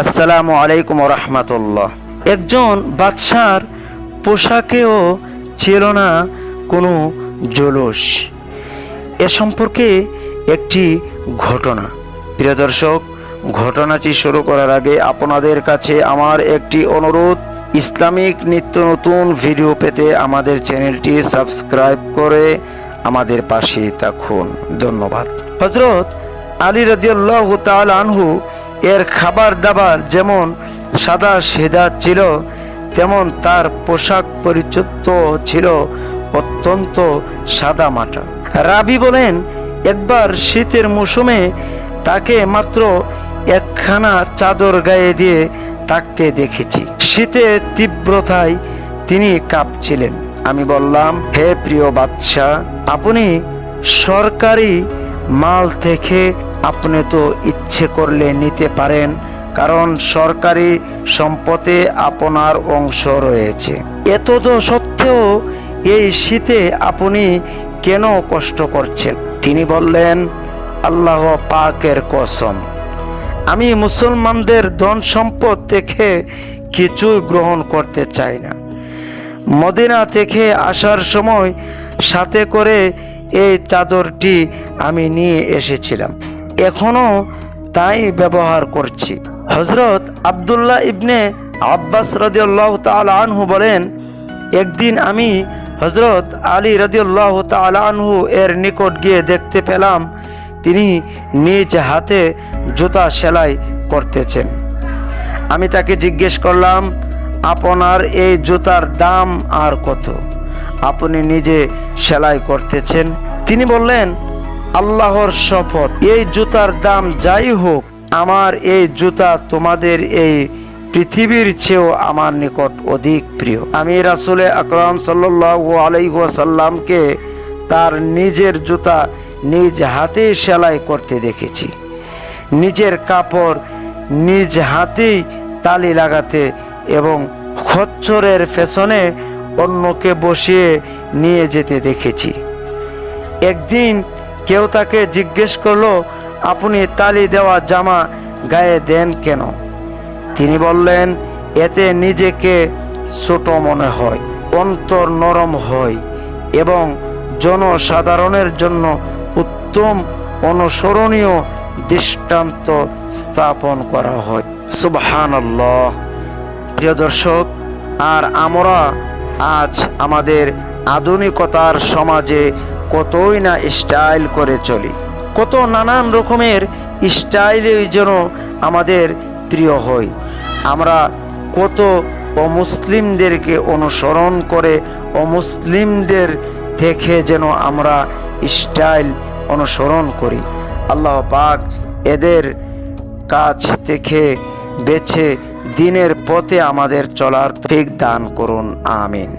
আসসালামু আলাইকুম রহমতুল্লাহ। একজন বাদশার পোশাকেও ছিল না কোনো জলুস। এ সম্পর্কে একটি ঘটনা। প্রিয় দর্শক, ঘটনাটি শুরু করার আগে আপনাদের কাছে আমার একটি অনুরোধ, ইসলামিক নিত্য নতুন ভিডিও পেতে আমাদের চ্যানেলটি সাবস্ক্রাইব করে আমাদের পাশে থাকুন। ধন্যবাদ। হজরত আলী রাজিউল্লাহ তাল আনহু এর খাবার দাবার যেমন সাদা সেদা ছিল, তেমন তার পোশাক পরিচিত ছিল অত্যন্ত সাদা মাটা। রাবি বলেন, একবার শীতের মৌসুমে তাকে মাত্র একখানা চাদর গায়ে দিয়ে থাকতে দেখেছি। শীতের তীব্রতায় তিনি কাঁপছিলেন। আমি বললাম, হে প্রিয় বাদশাহ, আপনি সরকারি মাল থেকে আপনি তো ইচ্ছে করলে নিতে পারেন, কারণ সরকারি সম্পদে আপনার অংশ রয়েছে। এত তো সত্ত্বেও এই শীতে আপনি কেন কষ্ট করছেন? তিনি বললেন, আল্লাহ পাকের কসম। আমি মুসলমানদের ধন সম্পদ থেকে কিছু গ্রহণ করতে চাই না। মদিনা থেকে আসার সময় সাথে করে এই চাদরটি আমি নিয়ে এসেছিলাম। এখনও তাই ব্যবহার করছি। হজরত আবদুল্লাহ ইবনে আব্বাস রদিউল্লাহ তাল আনহু বলেন, একদিন আমি হজরত আলী রদিউল্লাহ তাল আনহু এর নিকট গিয়ে দেখতে পেলাম, তিনি নিজ হাতে জুতা সেলাই করতেছেন। আমি তাকে জিজ্ঞেস করলাম, আপনার এই জুতার দাম আর কত? আপনি নিজে সেলাই করতেছেন? তিনি বললেন আল্লাহর শপথ। এই জুতার দাম যাই হোক, আমার এই জুতা তোমাদের এই পৃথিবীর চেয়েও আমার নিকট অধিক প্রিয়। আমি রাসুলে আকরাম সাল্লু আলাইসাল্লামকে তার নিজের জুতা নিজ হাতে সেলাই করতে দেখেছি। নিজের কাপড় নিজ হাতেই তালি লাগাতে এবং খচ্চরের পেছনে অন্যকে বসিয়ে নিয়ে যেতে দেখেছি। একদিন কেউ তাকে জিজ্ঞেস করল, আপনি তালি দেওয়া জামা গায়ে দেন কেন? তিনি বললেন, এতে নিজেকে ছোট মনে হয়, অন্তর নরম হয় এবং জনসাধারণের জন্য উত্তম অনুসরণীয় দৃষ্টান্ত স্থাপন করা হয়। সুবহান প্রিয় দর্শক, আর আমরা আজ আমাদের আধুনিকতার সমাজে কতই না স্টাইল করে চলি। কত নানান রকমের স্টাইলে যেন আমাদের প্রিয় হয়। আমরা কত অমুসলিমদেরকে অনুসরণ করে অমুসলিমদের থেকে যেন আমরা স্টাইল অনুসরণ করি। আল্লাহ পাক এদের কাছ থেকে বেছে দিনের পথে আমাদের চলার ঠিক দান করুন, আমিন।